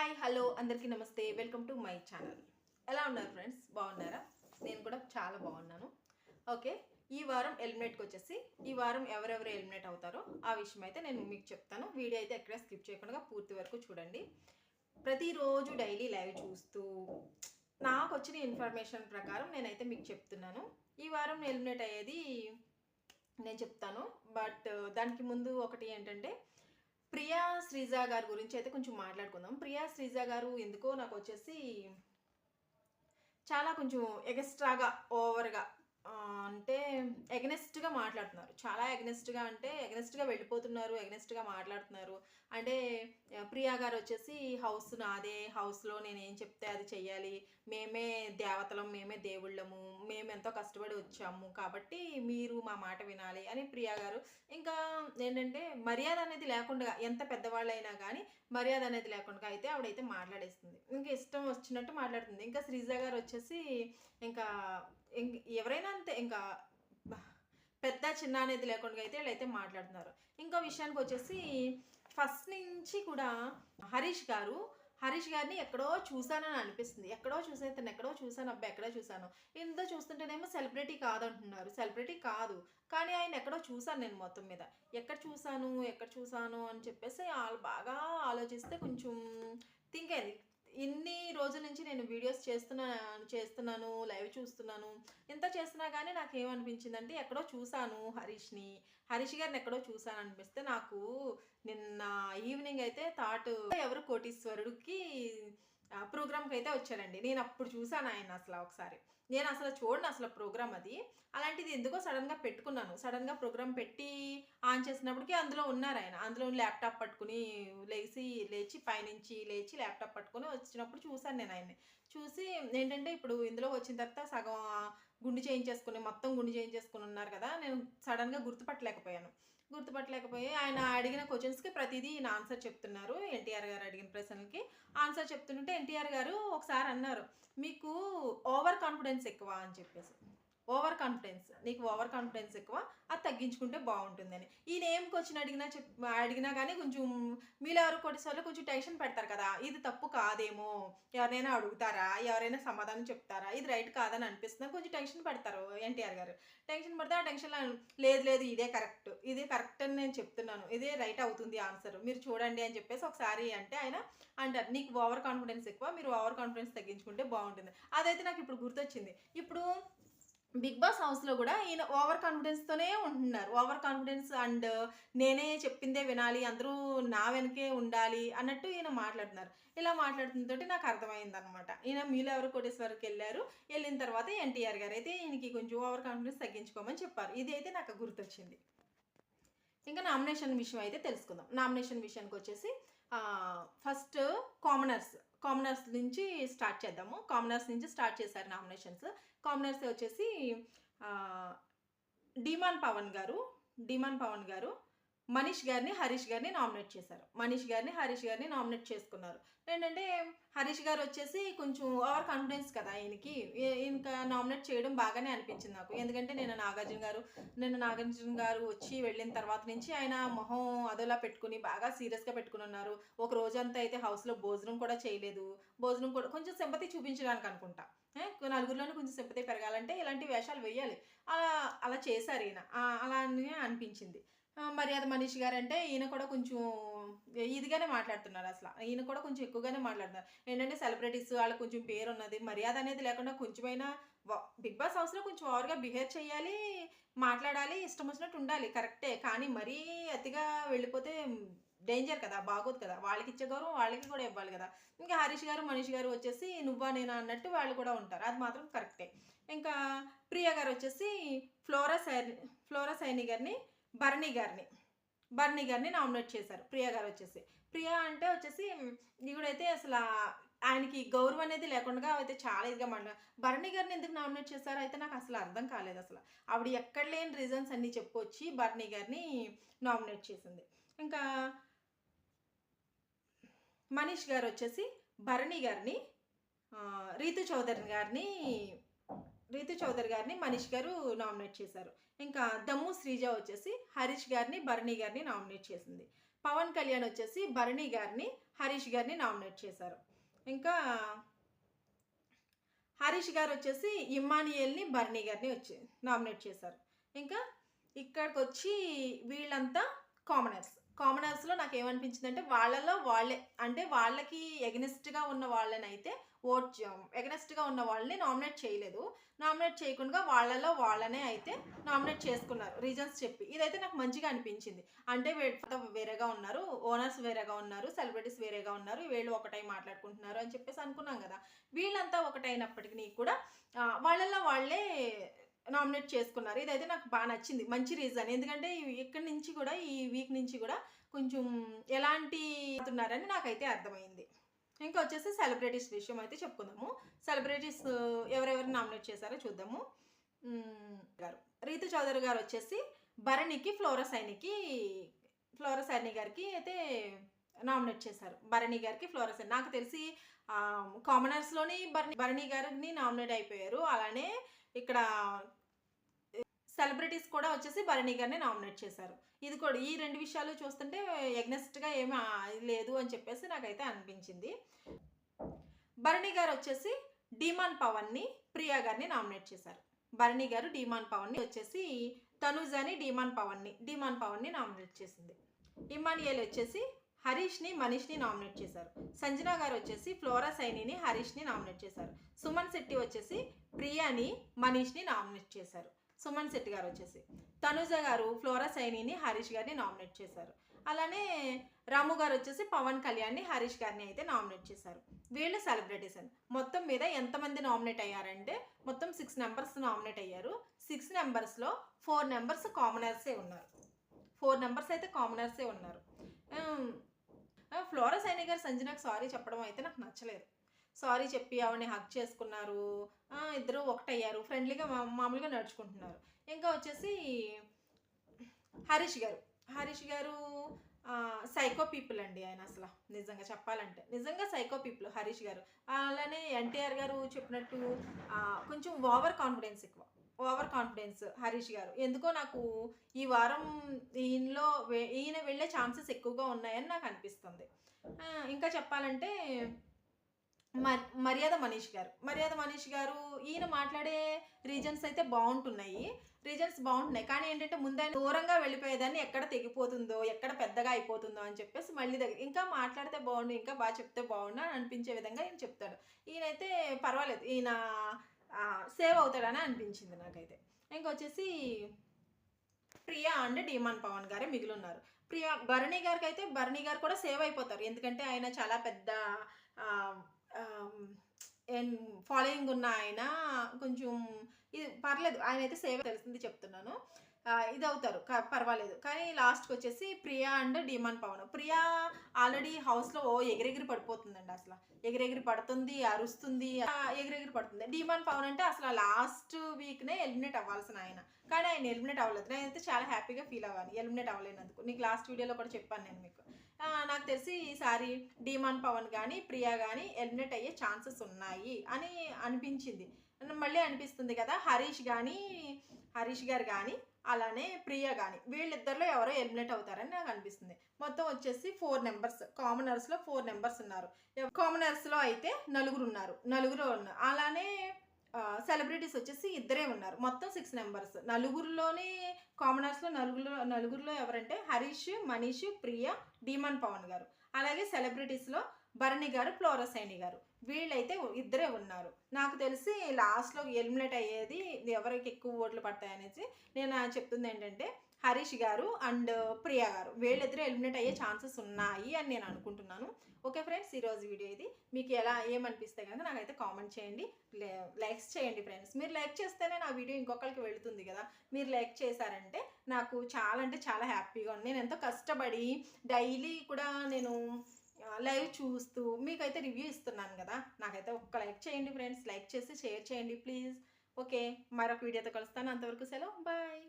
Hi hello అందరికీ నమస్తే. Welcome to my channel. ఎలా ఉన్నారు ఫ్రెండ్స్? బాగున్నారా? నేను కూడా చాలా బాగున్నాను. ఓకే ఈ వారం ఎలిమినేట్కి వచ్చేసి ఈ వారం ఎవరెవరు ఎలిమినేట్ అవుతారో ఆ విషయం అయితే నేను మీకు చెప్తాను. వీడియో అయితే ఎక్కడ స్కిప్ చేయకుండా పూర్తి వరకు చూడండి. ప్రతిరోజు డైలీ లైవ్ చూస్తూ నాకు వచ్చిన ఇన్ఫర్మేషన్ ప్రకారం నేనైతే మీకు చెప్తున్నాను. ఈ వారం ఎలిమినేట్ అయ్యేది నేను చెప్తాను. బట్ దానికి ముందు ఒకటి ఏంటంటే ప్రియా శ్రీజ గారి గురించి అయితే కొంచెం మాట్లాడుకుందాం. ప్రియా శ్రీజ గారు ఎందుకో నాకు వచ్చేసి చాలా కొంచెం ఎగస్ట్రాగా ఓవర్గా అంటే ఎగనెస్ట్గా మాట్లాడుతున్నారు. చాలా ఎగనెస్ట్గా అంటే ఎగనెస్ట్గా వెళ్ళిపోతున్నారు ఎగనెస్ట్గా మాట్లాడుతున్నారు. అంటే ప్రియా గారు వచ్చేసి హౌస్ నాదే హౌస్లో నేను ఏం చెప్తే అది చెయ్యాలి. మేమే దేవతలం మేమే దేవుళ్ళము మేము ఎంతో కష్టపడి వచ్చాము కాబట్టి మీరు మా మాట వినాలి అని ప్రియా గారు. ఇంకా ఏంటంటే మర్యాద అనేది లేకుండా ఎంత పెద్దవాళ్ళైనా కానీ మర్యాద అనేది లేకుండా అయితే ఆవిడైతే మాట్లాడేస్తుంది. ఇంకా ఇష్టం వచ్చినట్టు మాట్లాడుతుంది. ఇంకా శ్రీజ గారు వచ్చేసి ఇంకా ఎవరైనా అంతే ఇంకా పెద్ద చిన్న అనేది లేకుండా అయితే వీళ్ళైతే మాట్లాడుతున్నారు. ఇంకో విషయానికి వచ్చేసి ఫస్ట్ నుంచి కూడా హరీష్ గారు హరీష్ గారిని ఎక్కడో చూశానని అనిపిస్తుంది. ఎక్కడో చూసే తను ఎక్కడో చూశాను అబ్బా ఎక్కడో చూశాను. ఇంత చూస్తుంటేనేమో సెలబ్రిటీ కాదంటున్నారు. సెలబ్రిటీ కాదు. కానీ ఆయన ఎక్కడో చూశాను నేను మొత్తం మీద. ఎక్కడ చూశాను ఎక్కడ చూశాను అని చెప్పేసి వాళ్ళు బాగా ఆలోచిస్తే కొంచెం థింక్ అయింది. ఇన్ని రోజుల నుంచి నేను వీడియోస్ చేస్తున్నా చేస్తున్నాను లైవ్ చూస్తున్నాను. ఇంత చేస్తున్నా కానీ నాకు ఏమనిపించిందంటే ఎక్కడో చూశాను హరీష్ని. హరీష్ గారిని ఎక్కడో చూసాను అనిపిస్తే నాకు నిన్న ఈవినింగ్ అయితే థాట్ ఎవరు కోటీశ్వరుడికి ప్రోగ్రామ్కి అయితే వచ్చారండి నేను అప్పుడు చూసాను ఆయన అసలు ఒకసారి. నేను అసలు చూడండి అసలు ప్రోగ్రామ్ అది. అలాంటిది ఎందుకో సడన్గా పెట్టుకున్నాను. సడన్గా ప్రోగ్రామ్ పెట్టి ఆన్ చేసినప్పటికీ అందులో ఉన్నారు ఆయన. అందులో ల్యాప్టాప్ పట్టుకుని లేచి లేచి పైనుంచి లేచి ల్యాప్టాప్ పట్టుకొని వచ్చినప్పుడు చూశాను నేను ఆయన్ని. చూసి ఏంటంటే ఇప్పుడు ఇందులో వచ్చిన తర్వాత సగం గుండు చేయించేసుకుని మొత్తం గుండు చేయించేసుకుని ఉన్నారు కదా నేను సడన్గా గుర్తుపట్టలేకపోయాను. గుర్తుపట్టలేకపోయి ఆయన అడిగిన క్వశ్చన్స్కి ప్రతిదీ ఈయన ఆన్సర్ చెప్తున్నారు ఎన్టీఆర్ గారు అడిగిన ప్రశ్నలకి. ఆన్సర్ చెప్తుంటే ఎన్టీఆర్ గారు ఒకసారి అన్నారు మీకు ఓవర్ కాన్ఫిడెన్స్ ఎక్కువ అని చెప్పేసి. ఓవర్ కాన్ఫిడెన్స్ నీకు ఓవర్ కాన్ఫిడెన్స్ ఎక్కువ అది తగ్గించుకుంటే బాగుంటుందని. ఈ నేమ్కి వచ్చిన అడిగినా చెప్ అడిగినా కానీ కొంచెం మీలో ఎవరు కొట్టేసార్లు కొంచెం టెన్షన్ పెడతారు కదా ఇది తప్పు కాదేమో ఎవరైనా అడుగుతారా ఎవరైనా సమాధానం చెప్తారా ఇది రైట్ కాదని అనిపిస్తుంది? కొంచెం టెన్షన్ పెడతారు ఎన్టీఆర్ గారు. టెన్షన్ పడితే ఆ టెన్షన్ లేదు లేదు ఇదే కరెక్ట్ ఇదే కరెక్ట్ అని నేను చెప్తున్నాను ఇదే రైట్ అవుతుంది ఆన్సర్ మీరు చూడండి అని చెప్పేసి ఒకసారి అంటే ఆయన అంటారు నీకు ఓవర్ కాన్ఫిడెన్స్ ఎక్కువ మీరు ఓవర్ కాన్ఫిడెన్స్ తగ్గించుకుంటే బాగుంటుంది. అదైతే నాకు ఇప్పుడు గుర్తొచ్చింది. ఇప్పుడు బిగ్ బాస్ హౌస్లో కూడా ఈయన ఓవర్ కాన్ఫిడెన్స్తోనే ఉంటున్నారు. ఓవర్ కాన్ఫిడెన్స్ అండ్ నేనే చెప్పిందే వినాలి అందరూ నా వెనకే ఉండాలి అన్నట్టు ఈయన మాట్లాడుతున్నారు. ఇలా మాట్లాడుతున్నతోటి నాకు అర్థమైంది అనమాట ఈయన మీలో ఎవరు కోటేశ్వరికి వెళ్ళారు వెళ్ళిన తర్వాత ఎన్టీఆర్ గారు అయితే ఈయనకి కొంచెం ఓవర్ కాన్ఫిడెన్స్ తగ్గించుకోమని చెప్పారు. ఇది అయితే నాకు గుర్తొచ్చింది. ఇంకా నామినేషన్ విషయం అయితే తెలుసుకుందాం. నామినేషన్ విషయానికి వచ్చేసి ఫస్ట్ కామనర్స్ కామనర్స్ నుంచి స్టార్ట్ చేద్దాము. కామనర్స్ నుంచి స్టార్ట్ చేశారు నామినేషన్స్ కామనర్స్ వచ్చేసి డిమాన్ పవన్ గారు. డిమాన్ పవన్ గారు. మనీష్ గారిని హరీష్ గారిని నామినేట్ చేశారు. మనీష్ గారిని హరీష్ గారిని నామినేట్ చేసుకున్నారు. ఏంటంటే హరీష్ గారు వచ్చేసి కొంచెం ఓవర్ కాన్ఫిడెన్స్ కదా ఈయనకి. ఇంకా నామినేట్ చేయడం బాగానే అనిపించింది నాకు. ఎందుకంటే నేను నాగార్జున గారు నేను నాగార్జున గారు వచ్చి వెళ్ళిన తర్వాత నుంచి ఆయన మొహం అదోలా పెట్టుకుని బాగా సీరియస్గా పెట్టుకుని ఉన్నారు. ఒక రోజంతా అయితే హౌస్లో భోజనం కూడా చేయలేదు. భోజనం కూడా కొంచెం సింపతి చూపించడానికి అనుకుంటా. నలుగురిలోనే కొంచెం సింపతి పెరగాలంటే ఇలాంటి వేషాలు వేయాలి. అలా అలా చేశారు ఈయన. అలా అని అనిపించింది. మర్యాద మనీష్ గారు అంటే ఈయన కూడా కొంచెం ఇదిగానే మాట్లాడుతున్నారు అసలు. ఈయన కూడా కొంచెం ఎక్కువగానే మాట్లాడుతున్నారు. ఏంటంటే సెలబ్రిటీస్ వాళ్ళకి కొంచెం పేరు ఉన్నది మర్యాద అనేది లేకుండా కొంచెమైనా బిగ్ బాస్ హౌస్లో కొంచెం ఓవర్గా బిహేవ్ చేయాలి మాట్లాడాలి ఇష్టం వచ్చినట్టు ఉండాలి కరెక్టే కానీ మరీ అతిగా వెళ్ళిపోతే డేంజర్ కదా బాగోదు కదా. వాళ్ళకి ఇచ్చే గౌరవం వాళ్ళకి కూడా ఇవ్వాలి కదా. ఇంకా హరీష్ గారు మనీష్ గారు వచ్చేసి నువ్వా నేనా అన్నట్టు వాళ్ళు కూడా ఉంటారు. అది మాత్రం కరెక్టే ఇంకా ప్రియ గారు వచ్చేసి ఫ్లోరా సైని ఫ్లోరా సైని గారిని భరణి గారిని. భరణి గారిని నామినేట్ చేశారు. ప్రియా గారు వచ్చేసి. ప్రియా అంటే వచ్చేసి ఈవిడైతే అసలు ఆయనకి గౌరవం అనేది లేకుండా అయితే చాలా ఇదిగా మన భరణి గారిని ఎందుకు నామినేట్ చేశారో అయితే నాకు అసలు అర్థం కాలేదు అసలు. ఆవిడ ఎక్కడ లేని రీజన్స్ అన్నీ చెప్పుకొచ్చి భరణి గారిని నామినేట్ చేసింది. ఇంకా మనీష్ గారు వచ్చేసి భరణి గారిని రీతు చౌదరి గారిని రీతు చౌదరి గారిని మనీష్ గారు నామినేట్ చేశారు. ఇంకా దమ్ము శ్రీజ వచ్చేసి హరీష్ గారిని భరణి గారిని నామినేట్ చేసింది. పవన్ కళ్యాణ్ వచ్చేసి భరణి గారిని హరీష్ గారిని నామినేట్ చేశారు. ఇంకా హరీష్ గారు వచ్చేసి ఇమ్మానియల్ని భరణి గారిని వచ్చి నామినేట్ చేశారు. ఇంకా ఇక్కడికి వచ్చి వీళ్ళంతా కామనర్స్. కామనర్స్లో నాకు ఏమనిపించింది అంటే వాళ్ళలో వాళ్ళే అంటే వాళ్ళకి ఎగనెస్ట్గా ఉన్న వాళ్ళని అయితే ఓట్ ఎగనెస్ట్గా ఉన్న వాళ్ళని నామినేట్ చేయలేదు. నామినేట్ చేయకుండా వాళ్ళలో వాళ్ళనే అయితే నామినేట్ చేసుకున్నారు. రీజన్స్ చెప్పి. ఇదైతే నాకు మంచిగా అనిపించింది. అంటే వీళ్ళతో వేరేగా ఉన్నారు. ఓనర్స్ వేరేగా ఉన్నారు. సెలబ్రిటీస్ వేరేగా ఉన్నారు. వీళ్ళు ఒకటై మాట్లాడుకుంటున్నారు అని చెప్పేసి అనుకున్నాం కదా. వీళ్ళంతా ఒకటైనప్పటికీ కూడా వాళ్ళల్లో వాళ్ళే నామినేట్ చేసుకున్నారు. ఇదైతే నాకు బాగా నచ్చింది. మంచి రీజన్. ఎందుకంటే ఇక్కడి నుంచి కూడా ఈ వీక్ నుంచి కూడా కొంచెం ఎలాంటి అవుతున్నారని నాకైతే అర్థమైంది. ఇంకా వచ్చేసి సెలబ్రిటీస్ విషయం అయితే చెప్పుకుందాము సెలబ్రిటీస్ ఎవరెవరు నామినేట్ చేశారో చూద్దాము. గారు. రీతు చౌదరి గారు వచ్చేసి భరణికి ఫ్లోరసైనికి ఫ్లోరసైని గారికి అయితే నామినేట్ చేశారు. భరణి గారికి ఫ్లోరసైన్. నాకు తెలిసి కామనర్స్లోని భరణి భరణి గారిని నామినేట్ అయిపోయారు. అలానే ఇక్కడ సెలబ్రిటీస్ కూడా వచ్చేసి భరణి గారిని నామినేట్ చేశారు. ఇది కూడా ఈ రెండు విషయాలు చూస్తుంటే ఎగ్నెస్ట్గా ఏమీ లేదు అని చెప్పేసి నాకైతే అనిపించింది. భరణి గారు వచ్చేసి డీమాన్ పవన్ని ప్రియా గారిని నామినేట్ చేశారు. భరణి గారు డిమాన్ పవన్ని వచ్చేసి తనుజ్ అని డిమాన్ పవన్ని డీమాన్ పవన్ని నామినేట్ చేసింది. ఇమానియల్ వచ్చేసి హరీష్ని మనీష్ని నామినేట్ చేశారు. సంజన గారు వచ్చేసి ఫ్లోరా సైనిని హరీష్ని నామినేట్ చేశారు. సుమన్ శెట్టి వచ్చేసి ప్రియాని మనీష్ని నామినేట్ చేశారు. సుమన్ శెట్టి గారు వచ్చేసి. తనుజ గారు ఫ్లోరా సైనిని హరీష్ గారిని నామినేట్ చేశారు. అలానే రాము గారు వచ్చేసి పవన్ కళ్యాణ్ని హరీష్ గారిని అయితే నామినేట్ చేశారు. వీళ్ళు సెలబ్రిటీస్ అని మొత్తం మీద ఎంతమంది నామినేట్ అయ్యారంటే మొత్తం సిక్స్ నెంబర్స్ నామినేట్ అయ్యారు. సిక్స్ నెంబర్స్లో ఫోర్ నెంబర్స్ కామనర్సే ఉన్నారు. ఫోర్ నెంబర్స్ అయితే కామనర్సే ఉన్నారు. ఫ్లోరా సైని గారు సంజనాకు సారీ చెప్పడం అయితే నాకు నచ్చలేదు. సారీ చెప్పి ఆవిడని హక్ చేసుకున్నారు. ఇద్దరు ఒకటయ్యారు. ఫ్రెండ్లీగా మామూలుగా నడుచుకుంటున్నారు. ఇంకా వచ్చేసి హరీష్ గారు. హరీష్ గారు సైకో పీపుల్ అండి ఆయన అసలు. నిజంగా చెప్పాలంటే. నిజంగా సైకో పీపుల్ హరీష్ గారు. అలానే ఎన్టీఆర్ గారు చెప్పినట్టు కొంచెం ఓవర్ కాన్ఫిడెన్స్ ఎక్కువ. ఓవర్ కాన్ఫిడెన్స్ హరీష్ గారు. ఎందుకో నాకు ఈ వారం ఈయనలో ఈయన వెళ్ళే ఛాన్సెస్ ఎక్కువగా ఉన్నాయని నాకు అనిపిస్తుంది. ఇంకా చెప్పాలంటే మర్యాద మనీష్ గారు. మర్యాద మనీష్ గారు ఈయన మాట్లాడే రీజన్స్ అయితే బాగుంటున్నాయి. రీజన్స్ బాగుంటున్నాయి. కానీ ఏంటంటే ముందు ఆయన దూరంగా వెళ్ళిపోయేదాన్ని ఎక్కడ తెగిపోతుందో ఎక్కడ పెద్దగా అయిపోతుందో అని చెప్పేసి మళ్ళీ దగ్గర ఇంకా మాట్లాడితే బాగుండు ఇంకా బాగా చెప్తే బాగుండు అని అనిపించే విధంగా ఈయన చెప్తాడు. ఈయనైతే పర్వాలేదు. ఈయన సేవ్ అవుతాడని అనిపించింది నాకైతే. ఇంకొచ్చేసి ప్రియా అండ్ డీమాన్ పవన్ గారే మిగిలి ఉన్నారు ప్రియా భరణి గారికి అయితే భరణి గారు కూడా సేవ్ అయిపోతారు. ఎందుకంటే ఆయన చాలా పెద్ద ఫాలోయింగ్ ఉన్న ఆయన కొంచెం ఇది పర్లేదు ఆయన అయితే సేవ తెలిసింది చెప్తున్నాను. ఇది అవుతారు పర్వాలేదు. కానీ లాస్ట్కి వచ్చేసి Priya and Demon Pavan. Priya already హౌస్లో ఓ ఎగిరెగిరి పడిపోతుందండి అసలు. ఎగిరెగిరి పడుతుంది అరుస్తుంది ఎగిరెగిరి పడుతుంది. డిమాన్ పవన్ అంటే అసలు లాస్ట్ వీక్నే ఎలిమినేట్ అవ్వాల్సిన ఆయన. కానీ ఆయన ఎలిమినేట్ అవ్వలేదు. నేనైతే చాలా హ్యాపీగా ఫీల్ అవ్వాలి. ఎలిమినేట్ అవ్వలేనందుకు. నీకు లాస్ట్ వీడియోలో కూడా చెప్పాను నేను మీకు. నాకు తెలిసి ఈసారి డిమాన్ పవన్ కానీ ప్రియా కానీ ఎలిమినేట్ అయ్యే ఛాన్సెస్ ఉన్నాయి అని అనిపించింది. మళ్ళీ అనిపిస్తుంది కదా హరీష్ కానీ హరీష్ గారు కానీ అలానే ప్రియా కానీ వీళ్ళిద్దరిలో ఎవరో ఎలిమినేట్ అవుతారని నాకు అనిపిస్తుంది. మొత్తం వచ్చేసి ఫోర్ నెంబర్స్ కామనర్స్లో ఫోర్ నెంబర్స్ ఉన్నారు. కామనర్స్లో అయితే నలుగురు ఉన్నారు. నలుగురు ఉన్నారు అలానే సెలబ్రిటీస్ వచ్చేసి ఇద్దరే ఉన్నారు. మొత్తం సిక్స్ నెంబర్స్ నలుగురిలోనే కామనర్స్లో నలుగురు నలుగురిలో ఎవరంటే హరీష్ మనీష్ ప్రియ డీమన్ పవన్ గారు. అలాగే సెలబ్రిటీస్లో భరణి గారు ఫ్లోరసైని గారు. వీళ్ళైతే ఇద్దరే ఉన్నారు. నాకు తెలిసి లాస్ట్లో ఎలిమినేట్ అయ్యేది ఎవరికి ఎక్కువ ఓట్లు పడతాయనేసి నేను చెప్తుంది ఏంటంటే హరీష్ గారు అండ్ ప్రియా గారు. వీళ్ళిద్దరూ ఎలిమినేట్ అయ్యే ఛాన్సెస్ ఉన్నాయి అని నేను అనుకుంటున్నాను. ఓకే ఫ్రెండ్స్ ఈరోజు వీడియో ఇది. మీకు ఎలా ఏమనిపిస్తే కనుక నాకైతే కామెంట్ చేయండి. లైక్స్ చేయండి ఫ్రెండ్స్ మీరు లైక్ చేస్తేనే నా వీడియో ఇంకొకరికి వెళుతుంది కదా. మీరు లైక్ చేశారంటే నాకు చాలా అంటే చాలా హ్యాపీగా ఉంది. నేను ఎంతో కష్టపడి డైలీ కూడా నేను లైవ్ చూస్తూ మీకైతే రివ్యూ ఇస్తున్నాను కదా. నాకైతే ఒక్క లైక్ చేయండి ఫ్రెండ్స్. లైక్ చేసి షేర్ చేయండి ప్లీజ్. ఓకే మరొక వీడియోతో కలుస్తాను. అంతవరకు సెలవు. బాయ్.